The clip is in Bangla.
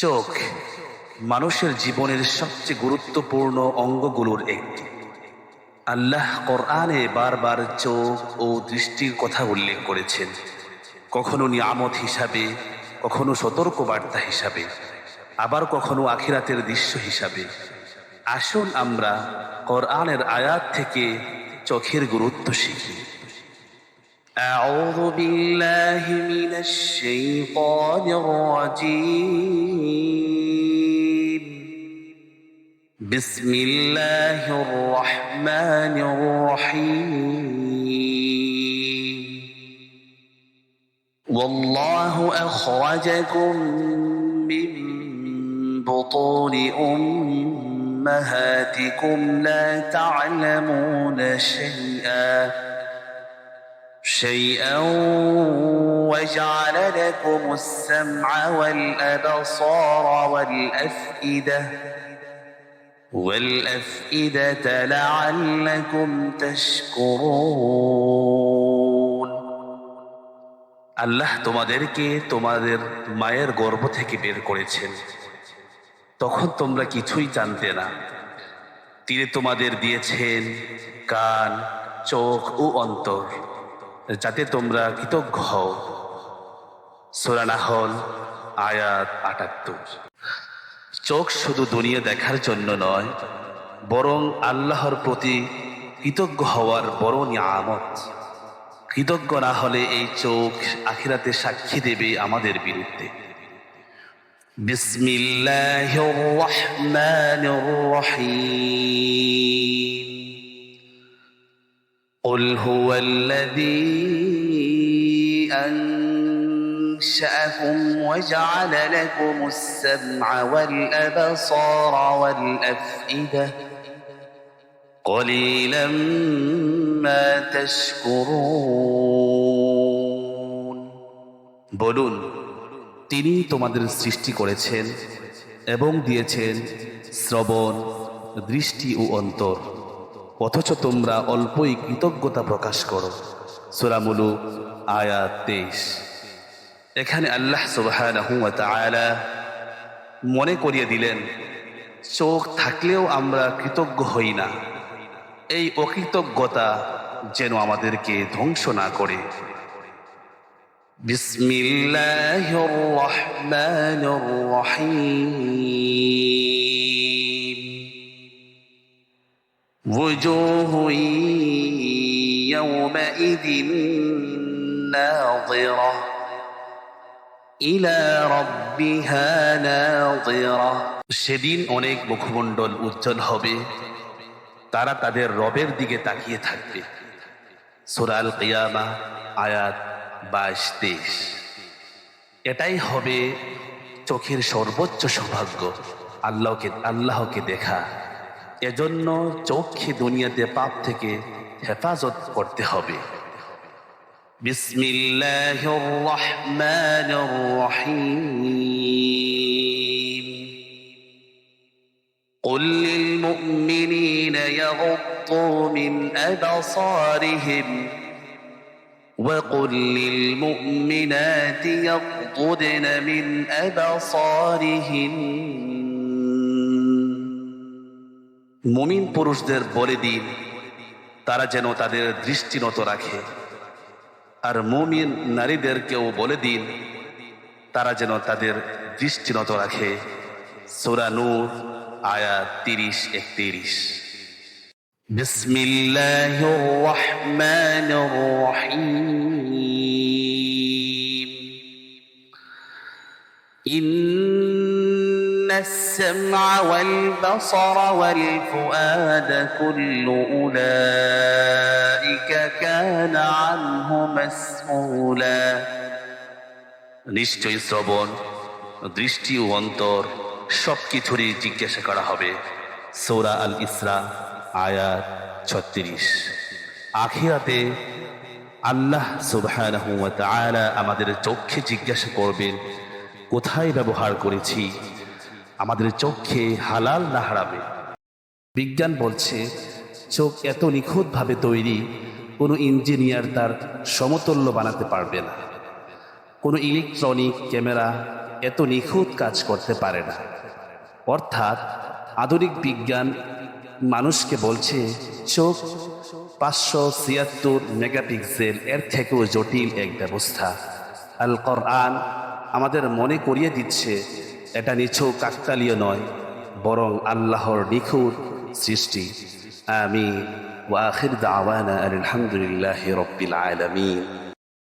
চোখ মানুষের জীবনের সবচেয়ে গুরুত্বপূর্ণ অঙ্গগুলোর একটি। আল্লাহ কোরআনে বারবার চোখ ও দৃষ্টির কথা উল্লেখ করেছেন। কখনো নিয়ামত হিসাবে, কখনো সতর্ক বার্তা হিসাবে, আবার কখনো আখিরাতের দৃশ্য হিসাবে। আসুন আমরা কোরআনের আয়াত থেকে চোখের গুরুত্ব শিখি। أعوذ بالله من الشيطان الرجيم. بسم الله الرحمن الرحيم. والله أخرجكم من بطون أمهاتكم لا تعلمون شيئا. شيئا وجعل لكم السمع والأبصار والأفئدة والأفئدة لعلكم تشكرون আল্লাহ তোমাদেরকে তোমাদের মায়ের গর্ভ থেকে বের করেছেন তখন তোমরা কিছুই জানতে না তিনি তোমাদের দিয়েছেন কান চোখ ও অন্তর যাতে তোমরা কৃতজ্ঞ হও। সোরানাহল আয়াত আটাত্তর। চোখ শুধু দুনিয়া দেখার জন্য নয়, বরং আল্লাহর প্রতি কৃতজ্ঞ হওয়ার বড় নিয়ামত। কৃতজ্ঞ না হলে এই চোখ আখিরাতে সাক্ষী দেবে আমাদের বিরুদ্ধে। বিসমিল্লাহির রহমানির রহিম। قل هو الذي أنشأكم وجعل لكم السمع والأبصار والأفئدة قليلا ما تشكرون বলুন তিনি তোমাদের সৃষ্টি করেছেন এবং দিয়েছেন শ্রবণ দৃষ্টি ও অন্তর অথচ তোমরা অল্পই কৃতজ্ঞতা প্রকাশ করো। সুরামুলু আয়া তেইশ। এখানে আল্লাহ তাআলা মনে করিয়ে দিলেন, চোখ থাকলেও আমরা কৃতজ্ঞ হই না। এই অকৃতজ্ঞতা যেন আমাদেরকে ধ্বংস না করে। বিসমিল্লাহির রহমানির রহিম। وجوه يومئذ ناظرة إلى ربها ناظرة সেদিন অনেক মুখমণ্ডল উজ্জ্বল হবে তারা তাদের রবের দিকে তাকিয়ে থাকবে সুরাল কিয়ামা আয়াত বাইশ তেইশ এটাই হবে চোখের সর্বোচ্চ সৌভাগ্য আল্লাহকে আল্লাহকে দেখা এজন্য চোখে দুনিয়াতে পাপ থেকে হেফাজত করতে হবে বিসমিল্লাহির রহমানির রহিম قل للمؤمنين يغضوا من أبصارهم وقل للمؤمنات يغضضن من أبصارهن মুমিন পুরুষদের বলে দিন, তারা যেন তাদের দৃষ্টিনত রাখে। আর মুমিন নারীদেরকেও বলে দিন, তারা যেন তাদের দৃষ্টিনত রাখে। সুরা আয়া তিরিশ, একত্রিশ। বিসমিল্লাহির রহমানির রহিম। إن السمع والبصر والفؤاد كل أولئك كان عنه مسؤولا নিশ্চয়ই শ্রবণ দৃষ্টি ও অন্তর সব কিছুরই জিজ্ঞাসা করা হবে সৌরা আল ইসরা আয়াত ছত্রিশ আখিরাতে আল্লাহ সুবহানাহু ওয়া তাআলা আমাদের চোখে জিজ্ঞাসা করবেন কোথায় ব্যবহার করেছি আমাদের চোখে হালাল না হারাবে। বিজ্ঞান বলছে, চোখ এত নিখুঁতভাবে তৈরি, কোনো ইঞ্জিনিয়ার তার সমতুল্য বানাতে পারবে না। কোনো ইলেকট্রনিক ক্যামেরা এত নিখুঁত কাজ করতে পারে না। অর্থাৎ, আধুনিক বিজ্ঞান মানুষকে বলছে, চোখ পাঁচশো ছিয়াত্তর মেগাপিক্সেল, এর থেকেও জটিল এক ব্যবস্থা। আল কোরআন আমাদের মনে করিয়ে দিচ্ছে এটা নিছক কাকতালীয় নয় বরং আল্লাহর নিখুঁত সৃষ্টি। আমি ওয়াখির দাওয়ানা আলহামদুলিল্লাহ রব্বিল আলামিন।